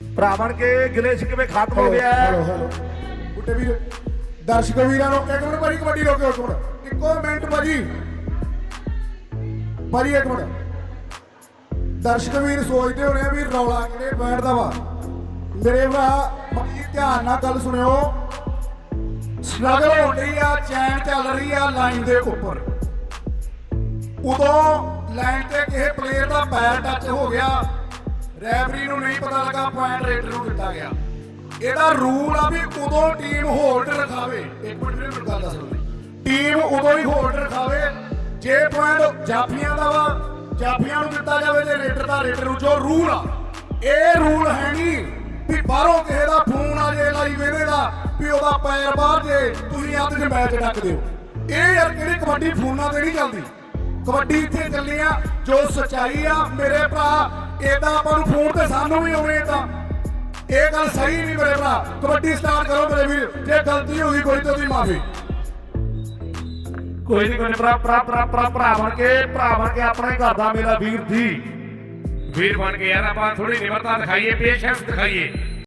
ਭਰਾ ਬਣ ਕੇ ਗਿਲੇ ਸ਼ਿਕਵੇ ਖਤਮ ਹੋ ਗਿਆ? ਹੈਲੋ ਵੀਰ ਦਰਸ਼ਕ ਵੀਰਾਂ ਨੂੰ ਇੱਕ ਮਿੰਟ ਭਾਜੀ ਕਬੱਡੀ ਰੋਕਿਓ ਇੱਕ ਮਿੰਟ। ਇੱਕੋ ਮਿੰਟ ਭਾਜੀ। ਭਾਜੀ ਇੱਕ ਮਿੰਟ। ਦਰਸ਼ਕ ਵੀਰ ਸੋਚਦੇ ਹੋਣੇ ਆ ਵੀ ਰੌਲਾ ਕਿਹੜੇ ਬੈਠਦਾ ਵਾ। ਮੇਰੇ ਭਰਾ ਬੜੀ ਧਿਆਨ ਨਾਲ ਗੱਲ ਸੁਣਿਓ। ਸਟਰਗਲ ਹੋ ਰਹੀ ਆ ਚੈਨ ਚੱਲ ਰਹੀ ਆ ਲਾਈਨ ਦੇ ਉੱਪਰ। ਉਦੋਂ ਲਾਈਨ ਤੇ ਕਿਸੇ ਪਲੇਅਰ ਦਾ ਪੈਰ ਟੱਚ ਹੋ ਗਿਆ ਰੈਫਰੀ ਨੂੰ ਨਹੀਂ ਪਤਾ ਲੱਗਾ ਪੁਆਇੰਟ ਰੇਡਰ ਨੂੰ ਦਿੱਤਾ ਗਿਆ। ਇਹਦਾ ਰੂਲ ਆ ਵੀ ਉਦੋਂ ਟੀਮ ਹੋਲਡ ਰਖਾਵੇ ਇੱਕ ਮਿੰਟ ਵੀਰੇ ਮੈਨੂੰ ਗੱਲ ਦੱਸ ਲਓ ਟੀਮ ਉਦੋਂ ਹੀ ਹੋਲਡ ਰਖਾਵੇ ਜੇ ਪੁਆਇੰਟ ਜਾਫੀਆਂ ਦਾ ਵਾ, ਜਾਫੀਆਂ ਨੂੰ ਦਿੱਤਾ ਜਾਵੇ ਤੇ ਰੇਡਰ ਦਾ ਰੇਡਰ ਨੂੰ, ਜੋ ਰੂਲ ਆ। ਇਹ ਰੂਲ ਹੈ ਨਹੀਂ ਵੀ ਬਾਹਰੋਂ ਕਿਸੇ ਦਾ ਫੋਨ ਆ ਜੇ, ਲਾਈ ਇਹਦੇ ਦਾ, ਵੀ ਉਹਦਾ ਪੈਰ ਬਾਹਰ ਜੇ, ਤੁਸੀਂ ਅੱਧ ਦੇ ਮੈਚ ਡੱਕ ਦਿਓ। ਇਹ ਯਾਰ ਕਿਹੜੀ ਕਬੱਡੀ ਫੋਨਾਂ ਤੇ ਨਹੀਂ ਚੱਲਦੀ? ਕਬੱਡੀ ਇੱਥੇ ਚੱਲੀ ਆ ਜੋ ਸਚਾਈ ਆ ਮੇਰੇ ਭਰਾ ਏਦਾਂ ਆਪਾਂ ਨੂੰ ਫੋਨ ਤੇ ਸਾਨੂੰ ਵੀ ਆਉਣੇ ਤਾਂ। ਇਹ ਗੱਲ ਸਹੀ ਨਹੀਂ ਮੇਰੇ ਭਰਾ ਕਬੱਡੀ ਸਟਾਰਟ ਕਰੋ ਮੇਰੇ ਵੀਰ ਜੇ ਗਲਤੀ ਹੋਈ ਕੋਈ ਤਾਂ ਉਹਦੀ ਮਾਫੀ। ਕੋਈ ਨਹੀਂ ਕੋਈ ਨੀ, ਭਰਾ ਭਰਾ ਭਰਾ ਭਰਾ ਭਰਾ ਬਣ ਕੇ ਭਰਾ ਬਣ ਕੇ ਆਪਣੇ ਘਰ ਦਾ ਮੇਰਾ ਵੀਰ ਜੀ ਵੀਰ ਬਣ ਕੇ ਯਾਰ ਆਪਾਂ ਥੋੜੀ ਨਿਮਰਤਾ ਦਿਖਾਈਏ ਪੇਸ਼ੈਂਸ ਦਿਖਾਈਏ।